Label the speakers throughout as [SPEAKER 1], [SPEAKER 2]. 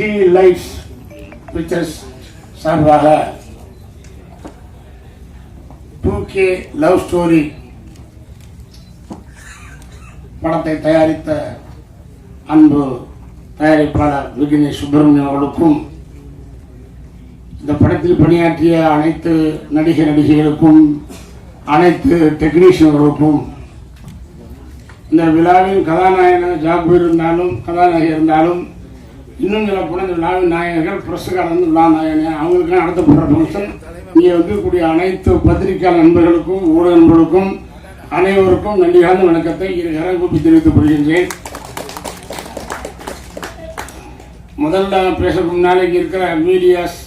[SPEAKER 1] TV lights pictures சார்பாக two K love story படத்தை தயாரித்த அன்பு தயாரிப்பாளர் விக்னேஷ் சுப்பிரமணியம் அவர்களுக்கும் இந்த படத்தில் பணியாற்றிய அனைத்து நடிகை நடிகைகளுக்கும் அனைத்து டெக்னீஷியன்களுக்கும் இந்த விழாவின் கதாநாயகன் ஜாபீர் இருந்தாலும் கதாநாயகி இருந்தாலும் இன்னும் சில போன இந்த விழாவின் நாயகர்கள் பிரசுகாரன் விழா நாயகன் அவங்களுக்கெல்லாம் நடத்தப்படுற ஃபங்க்ஷன் இங்கே வந்திருக்கக்கூடிய அனைத்து பத்திரிகை நண்பர்களுக்கும் ஊடக நண்பர்களுக்கும் அனைவருக்கும் நன்றியான வணக்கத்தை இரு கரம் கூப்பி தெரிவித்துக் கொள்கின்றேன். முதல்ல பேசுறதுக்கு முன்னாலே இருக்கிற மீடியாஸ்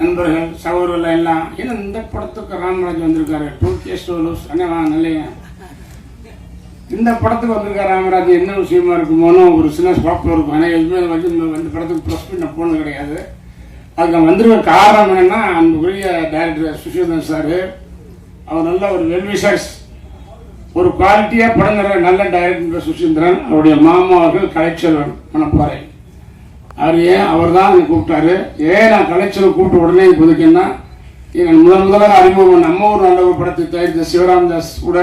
[SPEAKER 1] நண்பர்கள் சகோதரர்கள் எல்லாம் ஏன்னா இந்த படத்துக்கு ராமராஜ் வந்திருக்காரு? டூ கே ஸ்டோலூஸ் அண்ணே வாங்க நல்லையா? இந்த படத்துக்கு வந்திருக்கார் ராமராஜ் என்ன விஷயமா இருக்குமோன்னு ஒரு சின்ன ஸ்டாப்பில் இருக்கும். ஆனால் எதுவுமே வந்து இந்த படத்துக்கு ப்ரெஸ் பண்ண போனது கிடையாது. அதுக்கு நான் காரணம் என்னன்னா அன்புக்குரிய டைரக்டர் சுஷோதன் சார். அவர் நல்ல ஒரு வெல்விஷர்ஸ் ஒரு குவாலிட்டியாக படம் தர நல்ல டைரக்டர் சுசீந்திரன் அவருடைய மாமா அவர்கள் கலைச்செல்வன் மணப்பாறை. அவர் ஏன் அவர் தான் கூப்பிட்டாரு? ஏன் நான் கலைச்சல் கூப்பிட்ட உடனே புதுக்கேன்னா எங்கள் முதல் முதலாக அறிமுகம் நம்ம ஒரு நல்ல ஒரு படத்தை தயாரித்த சிவராமதாஸ் கூட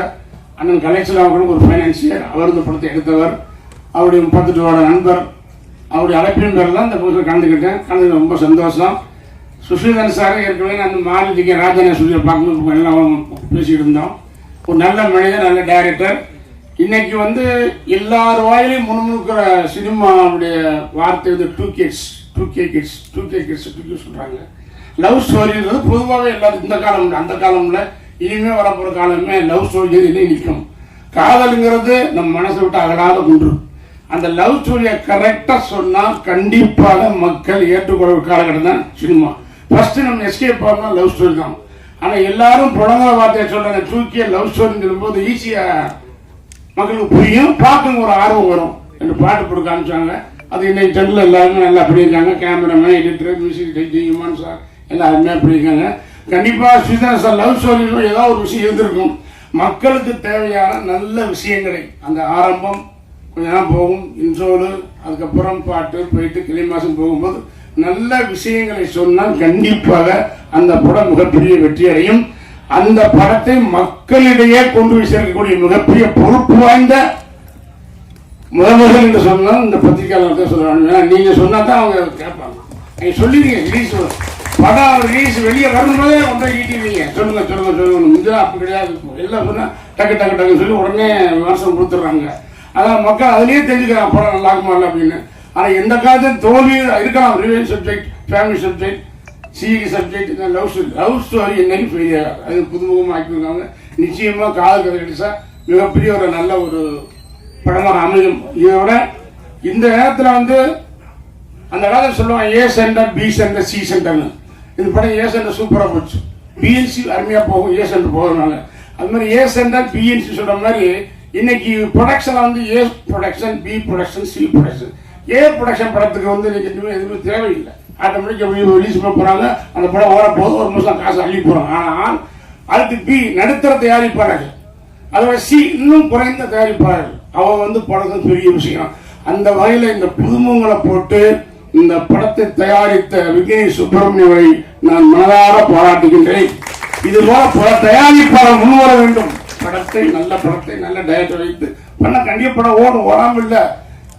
[SPEAKER 1] அண்ணன் கலெக்ஷன் அவர்களும் ஒரு ஃபைனான்சியர் அவர் இந்த படத்தை எடுத்தவர். அவருடைய முப்பத்தெட்டு வருட நண்பர். அவருடைய அழைப்பின் பேரில் தான் இந்த புதுசில் கலந்துக்கிட்டேன் கலந்து ரொம்ப சந்தோஷம். சுஷீதன் சார் ஏற்கனவே அந்த மாலதிக்கு ராஜனை சொல்லி பார்க்கும்போது எல்லாம் பேசிகிட்டு இருந்தோம் ஒரு நல்ல மனிதர் நல்ல டைரக்டர் இன்னைக்கு வந்து எல்லார் வாயிலையும் முன்முழுக்கிற சினிமாவுடைய வார்த்தை வந்து two kids two K kids two K kids two K சொல்கிறாங்க லவ் ஸ்டோரின்றது பொதுவாகவே எல்லாரும் இந்த காலம் அந்த காலம்ல இனிமே வரப்போற காலமே லவ் ஸ்டோரி நிற்கும். காதலுங்கிறது நம்ம மனசை விட்டு அகலாத குன்று அந்த லவ் ஸ்டோரியை கரெக்டாக சொன்னால் கண்டிப்பாக மக்கள் ஏற்றுக்கொள்ள காலகட்டம் தான் சினிமா. ஃபர்ஸ்ட் நம்ம எஸ்கேப் பண்ணலாம் லவ் ஸ்டோரி தான். ஆனால் எல்லாரும் புலங்கிற வார்த்தையை சொல்கிறாங்க தூக்கிய லவ் ஸ்டோரின்னு சொல்லும்போது ஈஸியாக மக்களுக்கு புரியும். பார்க்க ஒரு ஆர்வம் வரும். ரெண்டு பாட்டு போட்டு காமிச்சாங்க. அது இன்னைக்கு டென்னில் எல்லாருமே நல்லா பண்ணியிருக்காங்க. Cameraman editor music director human sir எல்லாருமே பண்ணியிருக்காங்க. கண்டிப்பாக ஸ்ரீதர் சார் லவ் ஸ்டோரியில் ஏதாவது ஒரு விஷயம் இருந்திருக்கும். மக்களுக்கு தேவையான நல்ல விஷயங்களை அந்த ஆரம்பம் கொஞ்ச நேரம் போகும் இன்சோலு அதுக்கப்புறம் பாட்டு போயிட்டு கிளை மாதம் போகும்போது நல்ல விஷயங்களை சொன்னால் கண்டிப்பாக அந்த படம் மிகப்பெரிய வெற்றி அடையும். அந்த படத்தை மக்களிடையே கொண்டு போய் சேர்க்கக்கூடிய மிகப்பெரிய பொறுப்பு வாய்ந்த முதல்வர்கள் என்று சொன்னால் இந்த பத்திரிகையாளர்கள் தான் சொல்றாங்க ஏன்னா நீங்க சொன்னா தான் அவங்க கேட்பாங்க. நீங்க சொல்லிடுங்க ரிலீஸ் படம் ரிலீஸ் வெளியே வரும்போதே கொண்டு ஈட்டிடுவீங்க சொல்லுங்க சொல்லுங்க சொல்லுங்க. இது அப்படி கிடையாது. எல்லாம் சொன்னால் டக்கு டக்கு டக்கு சொல்லி உடனே விமர்சனம் கொடுத்துட்றாங்க. அதான் மக்கள் அதுலேயே தெரிஞ்சுக்கிறாங்க படம் நல்லா இருக்குமா இல்லை அப்படின்னு. ஆனால் எந்த காலத்தையும் தோல்வி இருக்கலாம். ரிவெஞ்ச் சப்ஜெக்ட் ஃபேமிலி சப்ஜெக்ட் சிஇ சப்ஜெக்ட் இந்த லவ் ஸ்டோரி லவ் ஸ்டோரி என்னைக்கு ஃபெயிலியர் அது புதுமுகமாக ஆக்கியிருக்காங்க நிச்சயமாக காதல் கதை கிடைச்சா மிகப்பெரிய ஒரு நல்ல ஒரு படமாக அமையும். இதோட இந்த நேரத்தில் வந்து அந்த காலத்தில் சொல்லுவாங்க A centre B centre C சென்டர்னு இந்த படம் ஏ சூப்பராக போச்சு. பிஎன்சி அருமையாக போகும் ஏ போகிறதுனால அது மாதிரி ஏ பிஎன்சி சொல்கிற மாதிரி இன்னைக்கு ப்ரொடக்ஷனில் வந்து A production B production C production A production படத்துக்கு வந்து இன்னைக்கு எதுவுமே எதுவுமே தேவையில்லை. ஆட்டோமேட்டிக்காக ரிலீஸ் பண்ண போகிறாங்க அந்த படம் ஓட போது ஒரு மாதம் காசு அள்ளி போகிறாங்க ஆனால் அதுக்கு பி நடுத்தர தயாரிப்பாளர்கள். அதோட சி இன்னும் குறைந்த தயாரிப்பாளர்கள். அவன் வந்து படத்தை பெரிய விஷயம். அந்த வகையில் இந்த புதுமங்களை போட்டு இந்த படத்தை தயாரித்த விக்னேஷ் சுப்பிரமணியவை நான் மனதார பாராட்டுகின்றேன். இது போல பல தயாரிப்பாளர் முன்வர வேண்டும். படத்தை நல்ல படத்தை நல்ல டயட்டை வைத்து. பண்ண கண்டிப்பா படம் ஓடும் ஓடாம இல்ல.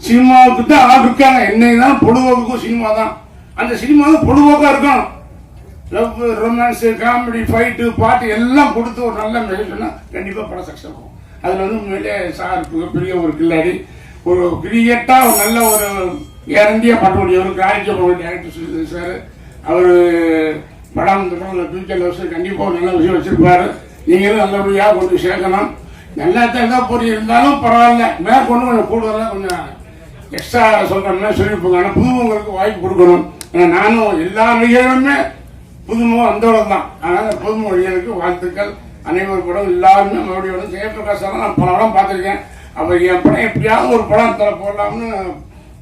[SPEAKER 1] சினிமாவுக்கு தான் ஆள் இருக்காங்க என்னை தான் பொழுதுபோக்குக்கும் சினிமா தான் அந்த சினிமா தான் பொழுதுபோக்கா இருக்கணும். லவ் ரொமான்ஸ் காமெடி ஃபைட்டு பாட்டு எல்லாம் கொடுத்து ஒரு நல்ல மெசேஜ் சொன்னா கண்டிப்பா படம் சக்ஸஸ் ஆகும். அதுல வந்து உண்மையிலே சார் மிகப்பெரிய ஒரு கில்லாடி. ஒரு கிரியேட்டாக ஒரு நல்ல ஒரு கேரண்டியா பண்ணக்கூடிய ஒரு கிராஜ்ய டேரக்டர் சார் அவர் படம் இந்த படம் ஃபியூச்சர் லவ்ஸ் ஒரு நல்ல விஷயம் வச்சிருப்பாரு. நீங்களும் நல்லபடியாக கொண்டு சேர்க்கணும். நல்லா தான் பொறி இருந்தாலும் பரவாயில்ல. மேற்கொண்டு கொஞ்சம் கூடுதலாக கொஞ்சம் எக்ஸ்ட்ரா சொல்றோம்னா சொல்லியிருப்பாங்க. ஆனால் புதுமுகங்களுக்கு வாய்ப்பு கொடுக்கணும். ஏன்னா நானும் எல்லா நடிகர்களுமே புதுமுகம் வந்தவர்கள் தான். அதனால் புதுமுக வாழ்த்துக்கள். அனைவர் படம் எல்லாருமே மறுபடியும் ஜெயபிரகாஷ் நான் பல படம் பார்த்துருக்கேன். அப்போ என் படம் எப்படியாவது ஒரு படம் தர போடலாம்னு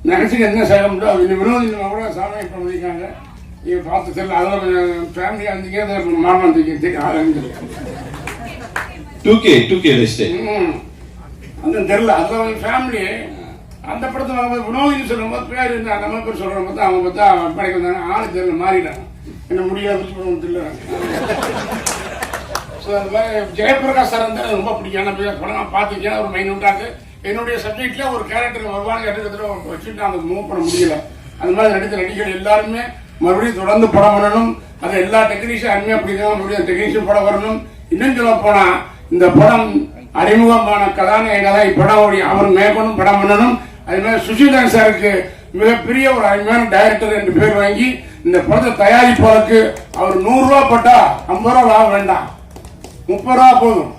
[SPEAKER 1] நினச்சி என்ன செய்ய முடியும் அது இன்னும் வினோதி கூட சாமி பண்ணியிருக்காங்க நீங்கள் பார்த்து தெரியல. அதில் ஃபேமிலியாக இருந்தீங்க அதில் மாமா இருந்தீங்க தெரியும்
[SPEAKER 2] டூ கே டூ கே.
[SPEAKER 1] அது தெரியல. அதில் ஃபேமிலி அந்த படத்தை வரும்போது வினோதின்னு சொல்லும்போது பேர் இந்த நம்ம பேர் சொல்கிற பார்த்தா அவங்க பார்த்தா படைக்க வந்தாங்க. ஆளு தெரியல மாறிட்டாங்க. என்ன முடியாது தெரியல ஸோ அந்த மாதிரி ஜெயபிரகாஷ் சார் எனக்கு ரொம்ப பிடிக்கும். போய் படம் பார்த்துருக்கேன். ஒரு மைனூட்டாக என்னுடைய சப்ஜெக்ட்ல ஒரு கேரக்டர் வருவாங்க எடுக்கிறதுல வச்சுட்டு நான் மூவ் பண்ண முடியல. அந்த மாதிரி நடித்த நடிகர்கள் எல்லாருமே மறுபடியும் தொடர்ந்து படம் பண்ணணும். அது எல்லா டெக்னீஷியன் அருமையாக பிடிக்கணும் மறுபடியும் டெக்னீஷியன் படம் வரணும். இன்னும் சொல்ல போனா இந்த படம் அறிமுகமான கதாநாயகன் இப்படம் அவர் மேற்கொண்டும் படம் பண்ணணும். அது மாதிரி சுஷிதான் சாருக்கு மிகப்பெரிய ஒரு அருமையான டைரக்டர் என்று பேர் வாங்கி இந்த படத்தை தயாரிப்பதற்கு அவர் நூறு ரூபா பட்டா ஐம்பது ரூபா லாபம் வேண்டாம். முப்பது ரூபா போதும்.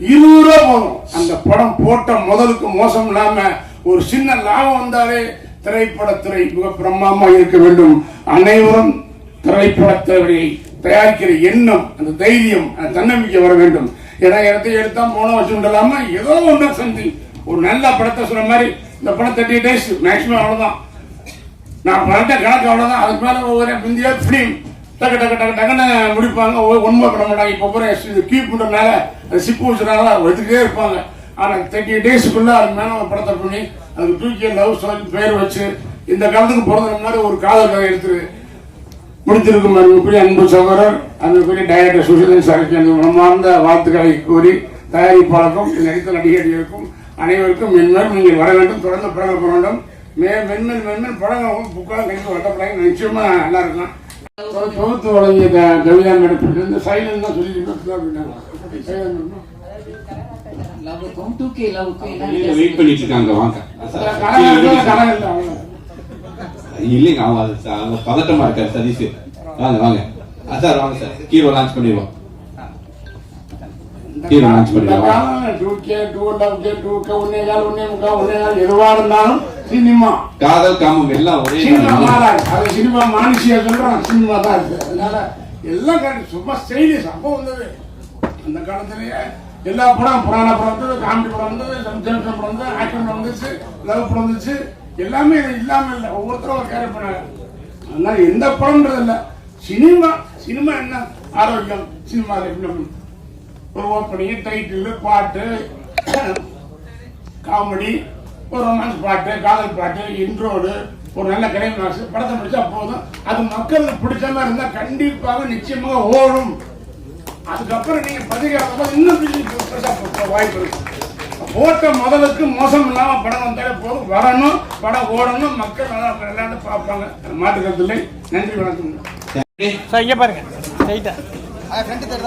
[SPEAKER 1] இருபது ரூபா அந்த படம் போட்ட முதலுக்கு மோசம் இல்லாம ஒரு சின்ன லாபம் வந்தாலே திரைப்படத்துறை மிக பிரம்மாமா இருக்க வேண்டும். அனைவரும் திரைப்படத்துறை தயாரிக்கிற எண்ணம் அந்த தைரியம் அந்த தன்னம்பிக்கை வர வேண்டும். ஏன்னா இடத்தை எடுத்தா போன வருஷம் இல்லாம ஏதோ ஒன்று சந்தி. ஒரு நல்ல படத்தை சொன்ன மாதிரி இந்த படம் தேர்ட்டி டேஸ் மேக்ஸிமம் அவ்வளவுதான். நான் படத்தை கணக்கு அவ்வளவுதான். அதுக்கு மேல ஒவ்வொரு இந்தியா ஃபிலிம் டக்கு டக்கு டக்கு டக்குன்னு முடிப்பாங்க. ஒவ்வொரு பண்ண மாட்டாங்க. இப்போ பூரா கீப் மேலே அது சிப்பு வச்சுனால எடுத்துக்கிட்டே இருப்பாங்க. ஆனால் தேர்ட்டி டேஸ்க்குள்ளே அதுக்கு மேலே ஒரு படத்தை பண்ணி அதுக்கு தூக்கி லவ் ஸ்டோரி பேர் வச்சு இந்த காலத்துக்கு பிறந்த மாதிரி ஒரு காதல் கதை எடுத்துரு. முடித்திருக்கும் அன்புக்குரிய அன்பு சகோதரர் அன்புக்குரிய டைரக்டர் சுஷிதன் சாருக்கு எனது மனமார்ந்த வாழ்த்துக்களை கூறி தயாரிப்பாளருக்கும் நடித்த நடிகர்களுக்கும் அனைவருக்கும் மென்மேலும் நீங்கள் வர வேண்டும். தொடர்ந்து படங்கள் போட வேண்டும். மே மென்மேல் மென்மேல் படங்கள் புக்காக கைக்கு வட்டப்படாங்க நிச்சயமாக நல்லா இருக்கலாம். தொகுத்து வழங்கிய க- கவிதா மேடத்துக்கு இந்த சைலன் தான்
[SPEAKER 2] வித்தியாசம்?
[SPEAKER 3] வெயிட் பண்ணிட்டு இருக்காங்க வாங்க. இல்லைங்க அவன் பதட்டமா இருக்காரு சதீஷ். வாங்க வாங்க. சார் வாங்க சார். ஹீரோ லான்ச் பண்ணிடுவோம்.
[SPEAKER 1] Two K two love K two K ஒன்னே கால் ஒன்னே முக்கா ஒன்னே கால் எதுவா இருந்தாலும் சினிமா.
[SPEAKER 3] காதல் காமம் எல்லாம் ஒரே
[SPEAKER 1] சினிமா அது சினிமா மானுஷியா சொல்றான் சினிமா தான் இருக்கு. அதனால எல்லாம் கரெக்ட் சும்மா ஸ்டைலிஷ் அப்போ வந்தது. அந்த காலத்திலேயே எல்லா படம் புராண படம் வந்தது காமெடி படம் வந்தது சம்சம் படம் வந்தது ஆக்ஷன் படம் வந்துச்சு லவ் படம் வந்துச்சு. எல்லாமே இது இல்லாம இல்லை. ஒவ்வொருத்தரும் கேரக்டர் பண்ணாங்க. அதனால எந்த படம்ன்றது இல்லை. சினிமா சினிமா என்ன? ஆரோக்கியம். சினிமாவில் எப்படி ஒரு ஓப்பனிங் டைட்டில் பாட்டு காமெடி ஒரு ரொமான்ஸ் பாட்டு காதல் பாட்டு இன்ட்ரோடு ஒரு நல்ல கிளைமாக்ஸ் படத்தை முடிச்சா போதும். அது மக்களுக்கு பிடிச்ச மாதிரி இருந்தா கண்டிப்பாக நிச்சயமாக ஓடும். அதுக்கப்புறம் நீங்க பதிகாரம் போது இன்னும் பிடிச்சி பெருசா போக வாய்ப்பு இருக்கு போட்ட முதலுக்கு மோசம் இல்லாம படம் வந்தாலே போதும். வரணும் படம் ஓடணும் மக்கள் நல்லா விளையாண்டு பார்ப்பாங்க. மாற்றுக்கிறது இல்லை. நன்றி வணக்கம்.
[SPEAKER 4] சார் இங்கே பாருங்க. ரைட்டா
[SPEAKER 5] ஃப்ரண்ட் தேர்ட்